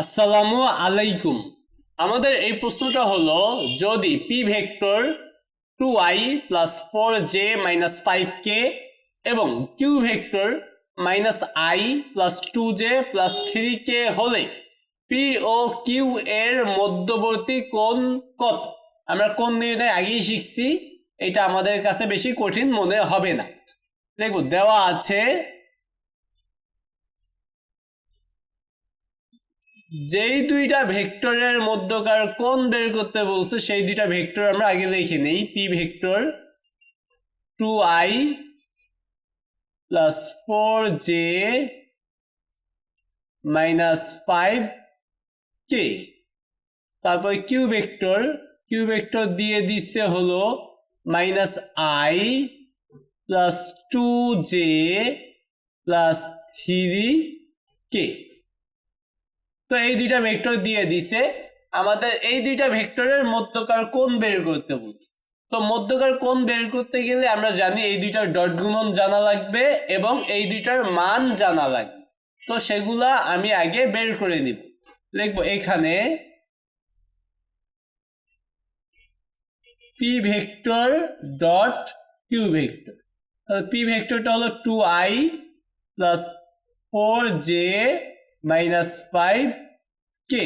আসসালামু আলাইকুম। আমাদের এই প্রশ্নটা হলো, যদি P vector two I plus four J minus five K এবং Q vector minus I plus two J plus three K হলে পি ও কিউ এর মধ্যবর্তী কোণ কত? আমরা কোন নির্ণয় আগেই শিখছি, এটা আমাদের কাছে বেশি কঠিন মনে হবে না। দেখো দেওয়া আছে যেই দুইটা ভেক্টরের মধ্যকার কোণ বের করতে বলছে, সেই দুইটা ভেক্টর আমরা আগে লিখে নেই P vector two I plus four J minus five K তারপর কিউ ভেক্টর কিউ ভেক্টর দিয়ে দিচ্ছে হলো minus I plus two J plus three K তো এই দুইটা ভেক্টর দিয়ে দিছে। আমাদের এই দুইটা ভেক্টরের মধ্যকার কোণ বের করতে বলছে। তো মধ্যকার কোণ বের করতে গেলে আমরা জানি এই দুইটার ডট গুণন জানা লাগবে এবং এই দুইটার মান জানা লাগবে। তো সেগুলা আমি আগে বের করে নিব। লিখব এখানে P vector dot Q vector P ভেক্টরটা হলো two I plus four J minus five K?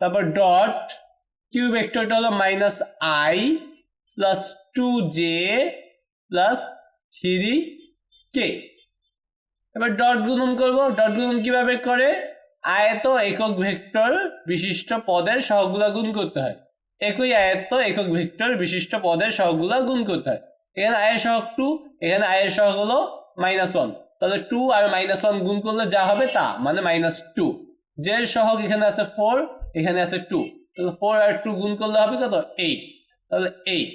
তারপর ডট কিউ ভেক্টরটা হলো minus I plus two J plus three K. এবার ডট গুণন করব। ডট গুণন কীভাবে করে? আয়ত একক ভেক্টর বিশিষ্ট পদের সহগুলা গুণ করতে হয়। একই আয়ত্ত একক ভেক্টর বিশিষ্ট পদের সহগুলা গুণ করতে হয়। এখানে আয়ের সহগ টু এখানে আয়ের সহগ হলো মাইনাস ওয়ান তাহলে টু আর মাইনাস ওয়ান গুণ করলে যা হবে তা মানে মাইনাস টু জের সহগ এখানে আছে ফোর এখানে আছে টু তাহলে ফোর আর টু গুণ করলে হবে কত? এইট তাহলে এইট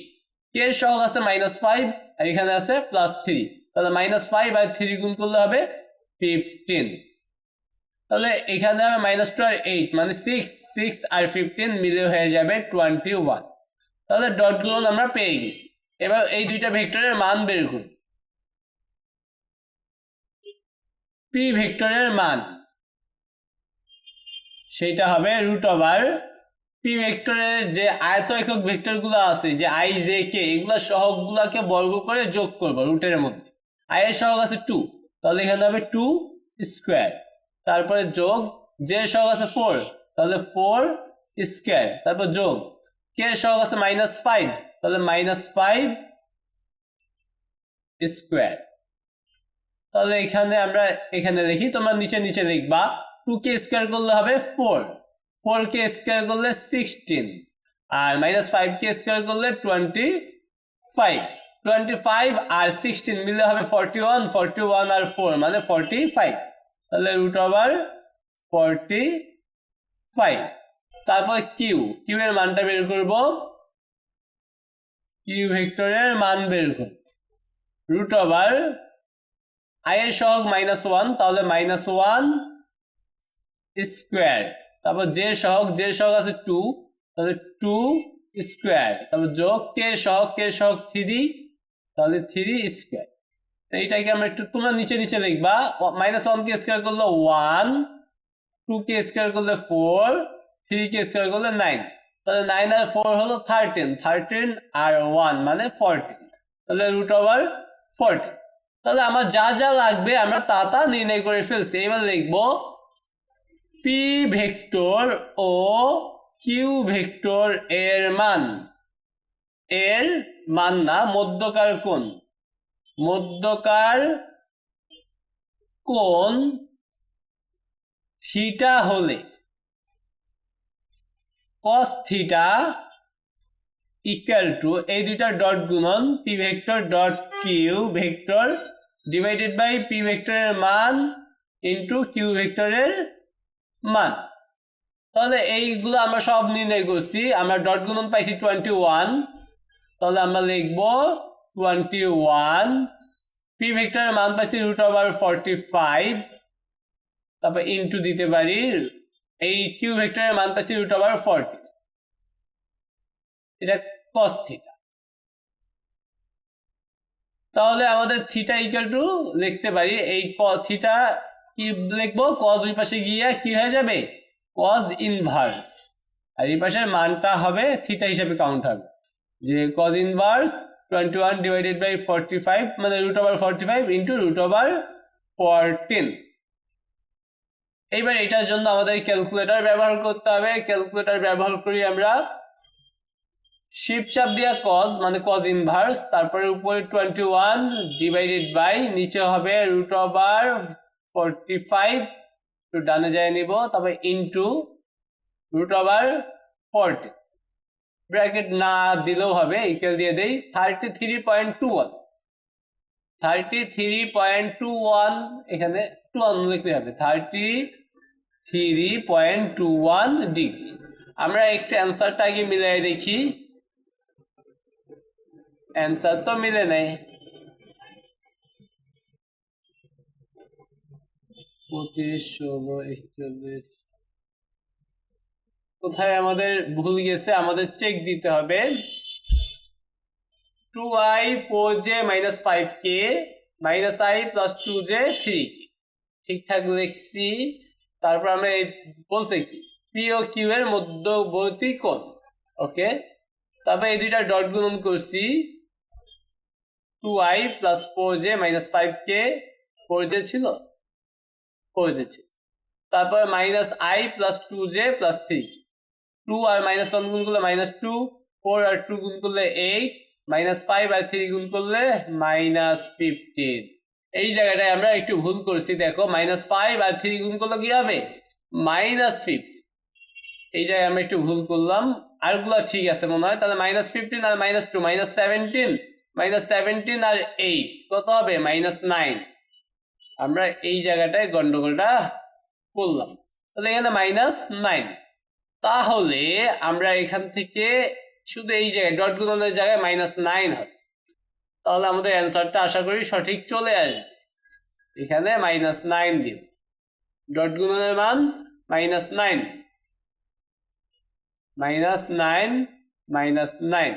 কে সহগ আছে মাইনাস ফাইভ আর এখানে আছে প্লাস থ্রি তাহলে মাইনাস ফাইভ আর থ্রি গুণ করলে হবে ফিফটিন তাহলে এখানে হবে মাইনাস টু আর এইট মানে সিক্স সিক্স আর ফিফটিন মিলে হয়ে যাবে টোয়েন্টি ওয়ান তাহলে ডটগুলো আমরা পেয়ে গেছি। এবার এই দুইটা ভেক্টরের মান বের করুন। পি ভেক্টরের মান। সেইটা হবে রুট ওভার পি ভেক্টরের যে আয়ত একক ভেক্টরগুলো আছে, যে আই জে কে এগুলো সহগগুলোকে বর্গ করে যোগ করব রুটের মধ্যে। আই এর সহগ আছে টু তাহলে এখানে হবে টু স্কোয়ার তারপরে যোগ জে সহগ আছে ফোর তাহলে ফোর স্কোয়ার তারপর যোগ কে সহগ আছে মাইনাস ফাইভ তাহলে মাইনাস ফাইভ স্কোয়ার তাহলে এখানে আমরা এখানে দেখি, তোমরা নিচে নিচে লিখবা টু কে স্কোয়ার করলে হবে ফোর ফোর কে স্কোয়ার করলে সিক্সটিন আর মাইনাস ফাইভ কে স্কোয়ার করলে টোয়েন্টি ফাইভ টোয়েন্টি ফাইভ আর সিক্সটিন মিলে হবে ফর্টি ওয়ান ফর্টি ওয়ান আর ফোর মানে ফর্টি ফাইভ তাহলে রুট ওভার ফর্টি ফাইভ তারপর কিউ কিউ এর মানটা বের করব কিউ ভেক্টরের মান বের করব রুট ওভার আই এর সহগ মাইনাস ওয়ান তাহলে মাইনাস ওয়ান স্কোয়ার তারপর যে সহগ যে সহগ আছে টু তাহলে টু স্কোয়ার তারপর যোগ কে সহগ কে সহগ থ্রি তাহলে থ্রি স্কোয়ার এইটাকে আমরা একটু তোমরা নিচে নিচে লিখবা মাইনাস ওয়ান কে স্কোয়ার করলে ওয়ান টু কে স্কোয়ার করলে ফোর থ্রি কে স্কোয়ার করলে নাইন তাহলে নাইন আর ফোর হলো থার্টিন থার্টিন আর ওয়ান মানে ফোরটিন তাহলে রুট ওভার ফোরটিন তাহলে আমার যা যা লাগবে আমরা তা তা নির্ণয় করে ফেলছি। এবার লিখব পি ভেক্টর ও কিউ ভেক্টর এর মান। এর মান না, মধ্যকার কোণ। মধ্যকার কোণ থিটা হলে কস থিটা ইকুয়াল টু এই দুইটা ডট গুণন P vector dot Q vector divided by P ভেক্টরের মান ইন্টু কিউ ভেক্টরের মান। তাহলে এইগুলো আমরা সব নির্ণয় করছি। আমরা ডট গুণন পাইছি টোয়েন্টি ওয়ান তাহলে আমরা লিখব টোয়েন্টি ওয়ান পি ভেক্টরের মান পাইছি রুট ওভার ফর্টি ফাইভ তারপর ইন্টু দিতে পারি, এই কিউ ভেক্টরের মান পাইছি রুট ওভার ফর্টি এটা কস থিটা তাহলে আমাদের থিটা ইকুয়াল টু লিখতে পারি, এই ক থিটা কি লিখব? কজ ওই পাশে গিয়ে কি হয়ে যাবে? কজ ইনভার্স আর এই পাশের মানটা হবে থিটা হিসাবে কাউন্ট হবে। যে cos inverse twenty one divided by forty five মানে root over forty five into root over fourteen এইবার এটার জন্য আমাদের ক্যালকুলেটর ব্যবহার করতে হবে। ক্যালকুলেটর ব্যবহার করি আমরা শিপ চাপ দিয়া কজ মানে কজ ইনভার্স তারপরে উপরে টোয়েন্টি ওয়ান ডিভাইডেড বাই নিচে হবে রুট ওভার ফোরটি ফাইভ একটু ডানে যায় নিব তারপরে into root over forty bracket না দিলেও হবে ইকুয়াল দিয়ে দেই thirty three point two one thirty three point two one এখানে টু ওয়ান লিখতে হবে thirty three point two one degree আমরা একটু অ্যান্সারটা আগে মিলাই দেখি। অ্যান্সার তো মিলে নেই পঁচিশ ষোলো একচল্লিশ কোথায় আমাদের ভুল গেছে আমাদের চেক দিতে হবে। Two I four J minus five K minus I plus two J three ঠিকঠাক লিখছি। তারপর আমরা বলছে কি? পি ও কিউ এর মধ্যবর্তী কোণ। ওকে তারপর এই দুইটা ডট গুণন করছি। Two I plus four J minus five K four J ছিল? ফোর জে ছিল। তারপর minus I plus two J plus three two R minus one গুণ করলে মাইনাস টু ফোর আর টু গুণ করলে এইট মাইনাস ফাইভ আর থ্রি গুণ করলে মাইনাস ফিফটিন এই জায়গাটায় আমরা একটু ভুল করছি, দেখো মাইনাস ফাইভ আর থ্রি গুণ করলে কি হবে? মাইনাস ফিফটিন এই জায়গায় আমরা একটু ভুল করলাম। আরগুলো ঠিক আছে মনে হয়, তাহলে মাইনাস ফিফটিন আর minus two minus seventeen minus seventeen আর এইট কত হবে? মাইনাস নাইন আমরা এই জায়গাটায় গন্ডগোলটা করলাম। তাহলে এখানে মাইনাস নাইন তাহলে আমরা এখান থেকে শুধু এই জায়গায় ডট গুণনের জায়গায় মাইনাস নাইন হবে। তাহলে আমাদের অ্যান্সারটা আশা করি সঠিক চলে আসবে। এখানে মাইনাস নাইন দিব। ডট গুণনের মান minus nine minus nine minus nine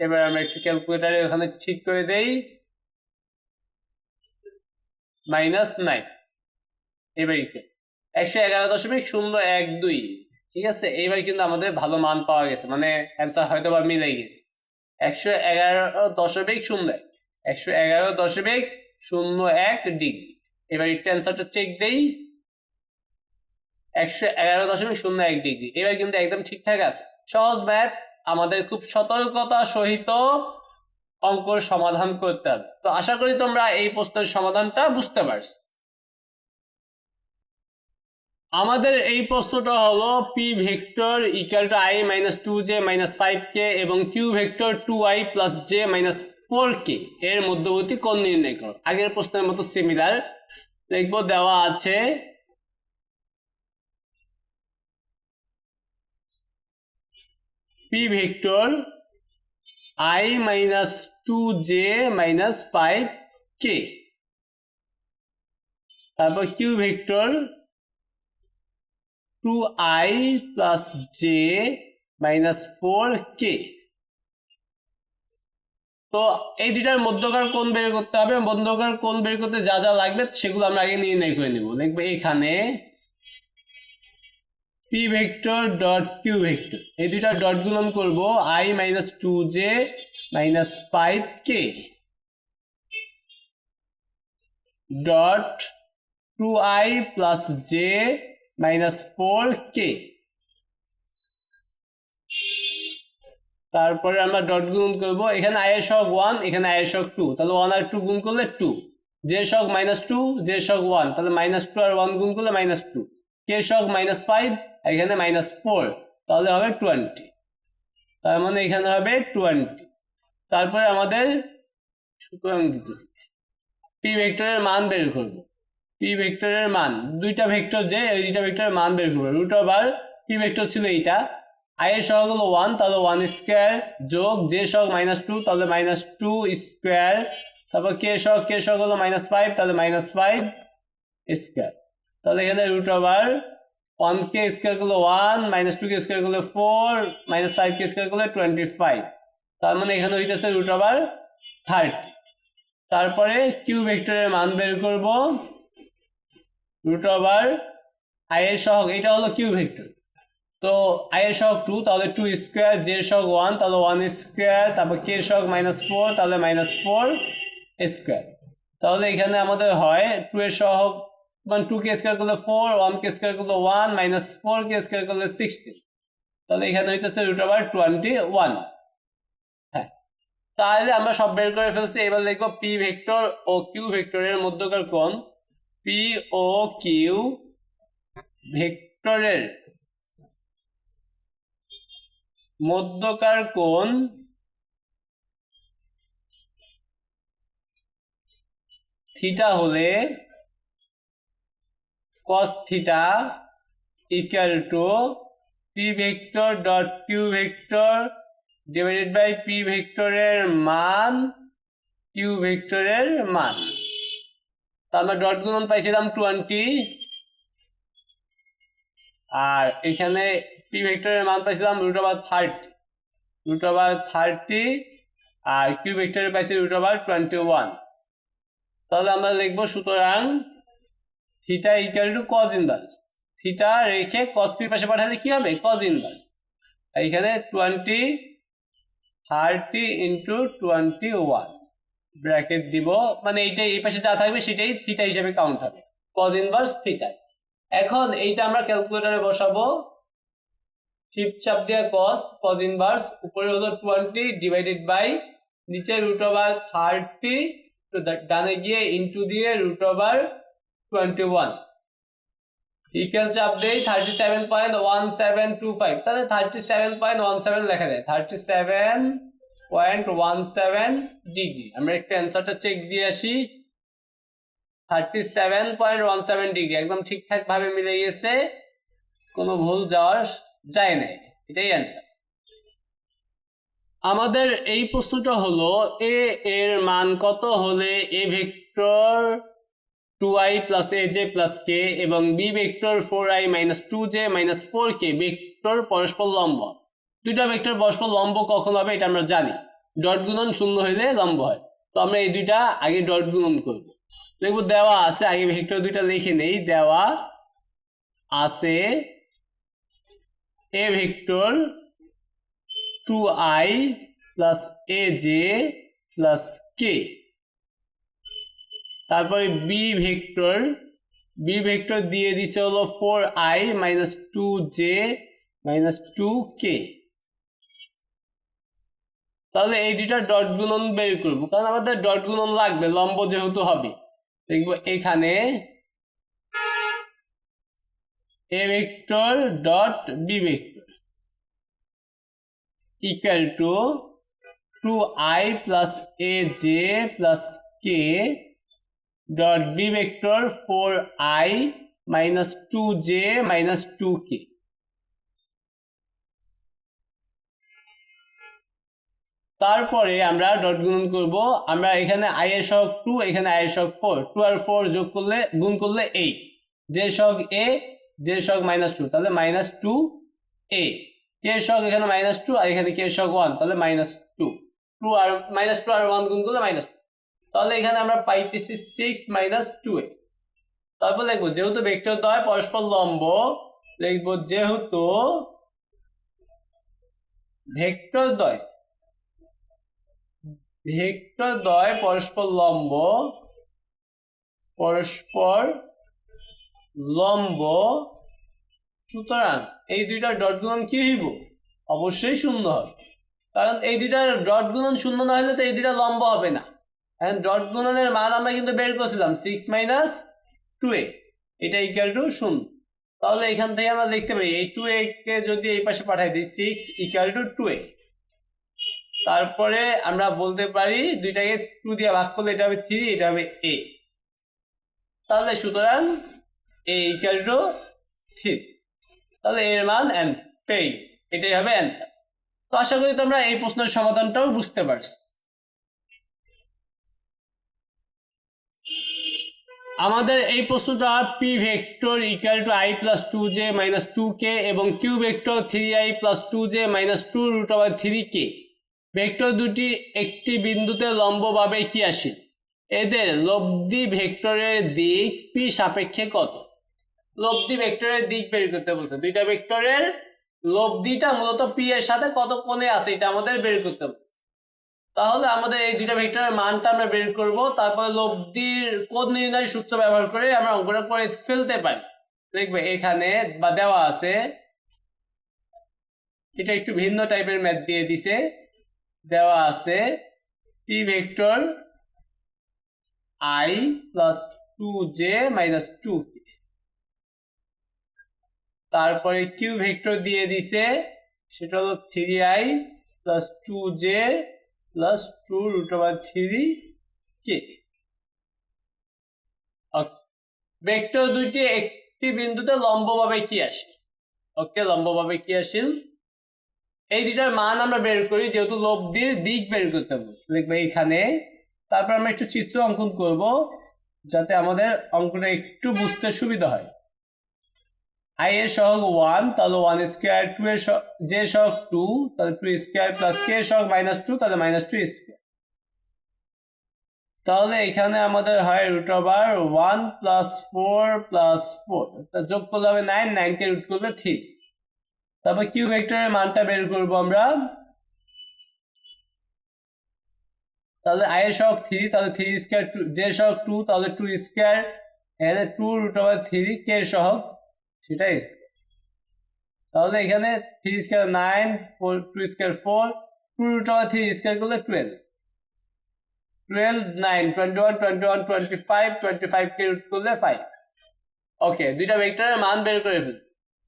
এবার আমরা একটু ক্যালকুলেটারে ওখানে ঠিক করে দেই। Minus nine. এবার একশো এগারো দশমিক শূন্য এক দুই। ঠিক আছে? এইবার কিন্তু আমাদের ভালো মান পাওয়া গেছে। মানে অ্যান্সার হয়তো বা মিলে গেছে। একশো এগারো দশমিক শূন্য এক। একশো এগারো দশমিক শূন্য এক ডিগ্রি। এবার একটু অ্যান্সারটা চেক দেই। একশো এগারো দশমিক শূন্য এক ডিগ্রি। এবার কিন্তু একদম ঠিকঠাক আছে। সহজ ম্যাথ আমাদের খুব সতর্কতা সহিত অঙ্কর সমাধান করতে হবে। তো আশা করি তোমরা এই প্রশ্নের সমাধানটা বুঝতে পারছ। আমাদের এই প্রশ্নটা হলো P vector equal two I minus two J minus five K এবং Q vector two I plus J minus four K এর মধ্যবর্তী কোণ নির্ণয় করো। আগের প্রশ্নের মতো সিমিলার দেখব দেওয়া আছে P vector I minus two J minus five K? তারপর Q vector two I plus J minus four K. তো এই দুটার মধ্যকার কোণ বের করতে হবে, মধ্যকার কোণ বের করতে যা যা লাগবে সেগুলো আমরা আগে নির্ণয় করে নেব। দেখবে এখানে P vector dot Q vector এই দুইটা ডট গুণন করব I minus two J minus five K dot two I plus J minus four K তারপরে আমরা ডট গুণ করব। এখানে আয়ের শক ওয়ান এখানে আয়ের শক টু তাহলে ওয়ান আর টু গুণ করলে টু জে শক মাইনাস টু জে শক ওয়ান তাহলে মাইনাস টু আর ওয়ান গুণ করলে মাইনাস টু কে শক মাইনাস ফাইভ এখানে মাইনাস ফোর তাহলে হবে টোয়েন্টি তার মানে এখানে হবে টোয়েন্টি তারপরে আমাদের সুতরাং দিতেছি। পি ভেক্টরের মান বের করব। পি ভেক্টরের মান, দুইটা ভেক্টর যে, এই দুইটা ভেক্টরের মান বের করব। রুট ওভার পি ভেক্টর ছিল এইটা। আই এর সহগ হলো ওয়ান তাহলে ওয়ান স্কোয়ার যোগ জে সহগ মাইনাস টু তাহলে মাইনাস টু স্কোয়ার তারপর কে সহগ কে সহগ হলো মাইনাস ফাইভ তাহলে মাইনাস ফাইভ স্কোয়ার তাহলে এখানে রুট ওভার ওয়ান কে স্কোয়ার করলে ওয়ান মাইনাস টু কে স্কোয়ার করলে ফোর মাইনাস ফাইভ কে স্কোয়ার করলে টোয়েন্টি ফাইভ তার মানে এখানে হইতেছে রুট ওভার থার্টি তারপরে কিউ ভেক্টরের মান বের করব। রুট ওভার আই এর সহগ, এটা হলো কিউ ভেক্টর তো আই এর সহগ টু তাহলে টু স্কোয়ার জে সহগ ওয়ান তাহলে ওয়ান স্কোয়ার তারপর কে সহগ মাইনাস ফোর তাহলে মাইনাস ফোর স্কোয়ার তাহলে এখানে আমাদের হয় টু এর সহগ মানে টু কে স্কোয়ার করলে ফোর ওয়ান কে স্কোয়ার করলে ওয়ান মাইনাস ফোর কে স্কোয়ার করলে সিক্সটিন তাহলে এখানে হইতেছে রুট ওভার টোয়েন্টি ওয়ান হ্যাঁ। তাহলে আমরা সব বের করে ফেলছি, এবার লিখব পি ভেক্টর ও কিউ ভেক্টরের মধ্যকার কোণ। পি ও কিউ ভেক্টরের মধ্যকার কোণ থিটা হলে cos theta equal to P vector dot Q vector divided by P ভেক্টরের মান কিউ ভেক্টরের মান. তো আমরা ডট গুণন পাইছিলাম টোয়েন্টি আর এখানে পি ভেক্টরের মান পাইছিলাম root over thirty root over thirty আর কিউ ভেক্টরের পাইছি রুট ওভার টোয়েন্টি ওয়ান তাহলে আমরা লিখব সুতরাং theta equal to cos inverse theta রেখে কস কিউ পাশে পাঠালে কি হবে? কজ ইনভার্স এখানে twenty thirty into twenty one bracket দিব মানে এইটা এই পাশে যা থাকবে সেটাই থিটা হিসেবে কাউন্ট হবে। কজ ইনভার্স থিটা এখন এইটা আমরা ক্যালকুলেটরে বসাবো। চাপ দিয়ে কস কজ ইনভার্স উপরে হলো টোয়েন্টি ডিভাইডেড বাই নিচে রুট ওভার থার্টি ডানে গিয়ে ইন্টু দিয়ে root over twenty one equal চাপ দেই thirty seven point one seven two five তাহলে thirty seven point one seven লেখা যায়। Thirty seven point one seven degree আমরা একটু অ্যান্সারটা চেক দিয়ে আসি। Thirty seven point one seven degree একদম ঠিকঠাক ভাবে মিলে গেছে। কোনো ভুল যাওয়ার যায় নাই। এটাই অ্যান্সার আমাদের এই প্রশ্নটা হলো এ এর মান কত হলে a vector two i plus a j plus k এবং b vector four i minus two j minus four k vector পরস্পর লম্ব। দুইটা ভেক্টর পরস্পর লম্ব কখন হবে এটা আমরা জানি। ডট গুণন শূন্য হইলে লম্ব হয়। তো আমরা এই দুইটা আগে ডট গুণন করব। দেখব দেওয়া আছে, আগে ভেক্টর দুইটা লিখে নেই, দেওয়া আছে a vector two i plus a j plus k তারপরে বি ভেক্টর বি ভেক্টর দিয়ে দিছে হলো four i minus two j minus two k তাহলে এই দুইটা ডট গুণন বের করব, কারণ আমাদের ডট গুণন লাগবে, লম্ব যেহেতু হবে। দেখব এখানে a vector dot b vector equal to two i plus a j plus k dot b vector four i minus two j minus two k তারপরে আমরা ডট গুণন করব। আমরা এখানে আই এর সহগ টু এখানে আই এর সহগ ফোর টু আর ফোর যোগ করলে, গুণ করলে এইট যে সহগ এ যে সহগ মাইনাস টু তাহলে মাইনাস টু এ কে সহগ এখানে মাইনাস টু আর এখানে কে সহগ ওয়ান তাহলে মাইনাস টু টু আর মাইনাস টু আর ওয়ান গুণ করলে মাইনাস তাহলে এখানে আমরা পাইতেছি সিক্স মাইনাস টু এ তারপর লিখব, যেহেতু ভেক্টর দ্বয় পরস্পর লম্ব, লিখব যেহেতু ভেক্টর দ্বয় ভেক্টর দ্বয় পরস্পর লম্ব পরস্পর লম্ব। সুতরাং এই দুইটা ডট গুণন কি হইব? অবশ্যই শূন্য হবে। কারণ এই দুইটা ডট গুণন শূন্য না হলে তো এই দুইটা লম্ব হবে না। এখন ডট গুণনের মান আমরা কিন্তু বের করছিলাম সিক্স মাইনাস টু এ এটা ইকুয়াল টু শূন্য। তাহলে এখান থেকে আমরা দেখতে পাই, এই টু এ কে যদি এই পাশে পাঠাই দিই six equal to two a তারপরে আমরা বলতে পারি, দুইটাকে টু দিয়ে ভাগ করলে এটা হবে থ্রি এটা হবে এ তাহলে সুতরাং এ ইকুয়াল টু থ্রি তাহলে এর মান অ্যান্ড পেজ এটাই হবে অ্যান্সার তো আশা করি তোমরা এই প্রশ্নের সমাধানটাও বুঝতে পারছ। আমাদের এই প্রশ্নটা p vector equal to i plus two j minus two k এবং q vector three i plus two j minus two root over three k vector দুটি একটি বিন্দুতে লম্বভাবে কি আসে? এদের লব্ধি ভেক্টরের দিক পি সাপেক্ষে কত? লব্ধি ভেক্টরের দিক বের করতে বলছে। দুইটা ভেক্টরের লব্ধিটা মূলত পি এর সাথে কত কোণে আছে, এটা আমাদের বের করতে হবে। তাহলে আমাদের এই দুইটা ভেক্টরের মানটা আমরা বের করব। তারপরে লব্ধির কোণ নির্ণয় সূত্র ব্যবহার করে আমরা অঙ্কটা করে ফেলতে পারি। দেখবে এখানে বা দেওয়া আছে। এটা একটু ভিন্ন টাইপের ম্যাথ দিয়ে দিছে। দেওয়া আছে p vector i plus two j minus two তারপরে কিউ ভেক্টর দিয়ে দিছে। সেটা হলো three i plus two j two root over three k vector দুইটি একটি বিন্দুতে লম্বভাবে কি আসে? ওকে লম্বভাবে কি আসিল? এই দুইটার মান আমরা বের করি যেহেতু লব্ধির দিক বের করতে বলছি দেখবে এইখানে। তারপর আমরা একটু চিত্র অঙ্কন করব যাতে আমাদের অঙ্কটা একটু বুঝতে সুবিধা হয়। আই এর সহগ ওয়ান, তাহলে ওয়ান স্কোয়ার টু এর জে সহগ টু, তাহলে টু স্কোয়ার প্লাস কে সহগ মাইনাস টু, তাহলে মাইনাস টু স্কোয়ার। তাহলে এখানে আমাদের হয় root over one plus four plus four যোগ করলে হবে নাইন নাইনকে রুট করলে থ্রি। তারপর কিউ ভেক্টরের মানটা বের করব আমরা। তাহলে আই এর সহগ থ্রি, তাহলে থ্রি স্কোয়ার টু জে সহগ টু, তাহলে টু স্কোয়ার এখানে two root over three, k সহগ সেটাই তাহলে এখানে three square nine four two square four two root over three square করলে twelve twelve nine twenty one twenty one twenty five twenty five কে root করলে five okay দুইটা ভেক্টরের মান বের করে ফেলছি।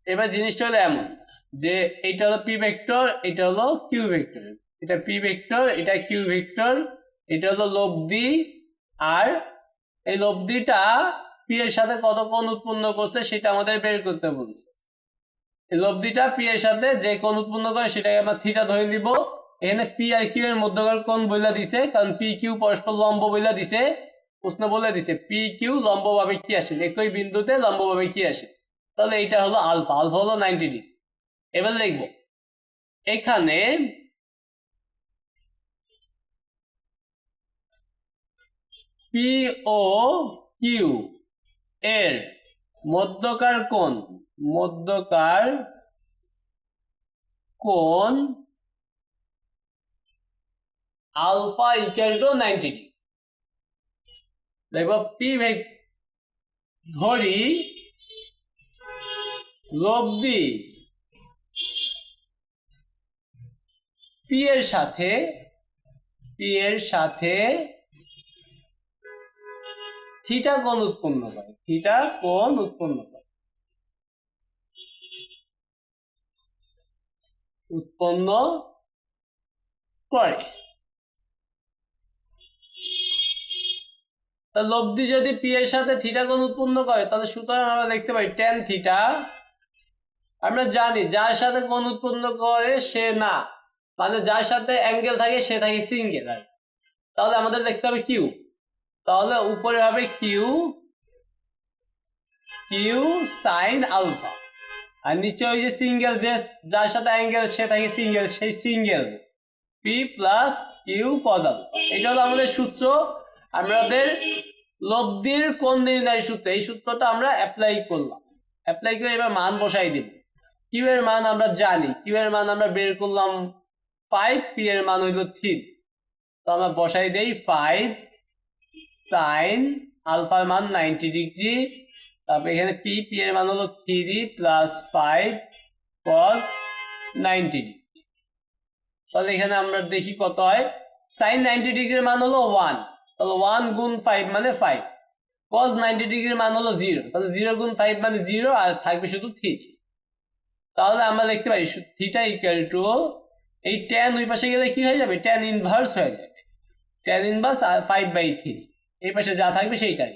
এবার জিনিসটা হলো এমন যে এটা হলো পি ভেক্টর এটা হলো কিউ ভেক্টর এটা পি ভেক্টর এটা কিউ ভেক্টর এটা হলো লব্ধি আর এই লব্ধিটা পি এর সাথে কত কোণ উৎপন্ন করছে সেটা আমাদের বের করতে বলছে। লব্ধিটা পি এর সাথে যে কোণ উৎপন্ন করে সেটাকে আমরা থিটা ধরে দিব এখানে পি আর কিউ এর মধ্যকার কোণ বইলা দিছে, কারণ পি কিউ পরস্পর লম্ব বইলা দিছে। প্রশ্ন বলে দিছে, পি কিউ লম্বভাবে কি আসে? একই বিন্দুতে লম্বভাবে কি আসে? তাহলে এটা হলো আলফা আলফা হলো নাইনটি ডিগ্রি এবার দেখব। এখানে পি ও কিউ এর মধ্যকার কোণ মধ্যকার কোণ আলফা ইকুয়াল টু নাইনটি দেখব পি ভেক ধরি লব্ধি পি এর সাথে, পি এর সাথে থিটা কোণ উৎপন্ন করে, থিটা কোণ উৎপন্ন করে। উৎপন্ন করে। লব্ধি যদি পি এর সাথে থিটা কোণ উৎপন্ন করে, তাহলে সুতরাং আমরা দেখতে পাই টেন থিটা, আমরা জানি যার সাথে কোণ উৎপন্ন করে সে না। মানে যার সাথে অ্যাঙ্গেল থাকে, সে থাকে সিঙ্গেল তাহলে আমাদের দেখতে হবে কিউ তাহলে উপরে হবে কিউ কিউ সাইন আলফা আর নিচে ওই যে সিঙ্গেল যে, যার সাথে অ্যাঙ্গেল সে সিঙ্গেল সেই single p plus q cos alpha এটা হলো আমাদের সূত্র। আমাদের লব্ধির কোন দিন নির্ণয় সূত্র? এই সূত্রটা আমরা অ্যাপ্লাই করলাম। অ্যাপ্লাই করে এবার মান বসাই দিব। কিউ এর মান আমরা জানি। কিউ এর মান আমরা বের করলাম ফাইভ পি এর মান হইল থ্রি তো আমরা বসাই দেই ফাইভ সাইন আলফার মান নাইনটি ডিগ্রি তারপর এখানে পি পি এর মান হলো three plus five cos ninety degree তাহলে এখানে আমরা দেখি কত হয়? সাইন নাইনটি ডিগ্রির মান হলো ওয়ান তাহলে ওয়ান গুণ ফাইভ মানে ফাইভ কস নাইনটি ডিগ্রির মান হলো জিরো তাহলে জিরো গুণ ফাইভ মানে জিরো আর থাকবে শুধু থ্রি তাহলে আমরা দেখতে পাই থিটা ইকুয়াল টু এই ট্যান ওই পাশে গেলে কি হয়ে যাবে? ট্যান ইনভার্স হয়ে যাবে। ট্যান ইনভার্স আর ফাইভ বাই থ্রি এই পাশে যা থাকবে সেইটাই।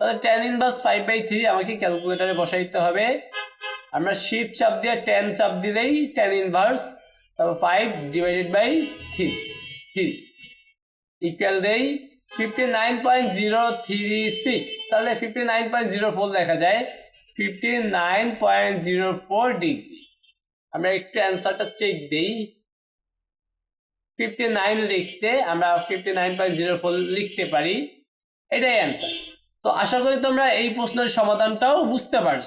তাহলে tan inverse five by three আমাকে ক্যালকুলেটারে বসাইতে হবে। আমরা শিফট চাপ দিয়ে টেন চাপ দিলেই ট্যান ইনভার্স তারপর five divided by three three equal দেই fifty nine point zero three six তাহলে fifty nine point zero four দেখা যায় fifty nine point zero four degree আমরা একটু অ্যান্সারটা চেক দেই। ফিফটি নাইন লিখতে আমরা fifty nine point zero four লিখতে পারি, এটাই অ্যান্সার তো আশা করি তোমরা এই প্রশ্নের সমাধানটাও বুঝতে পারছ।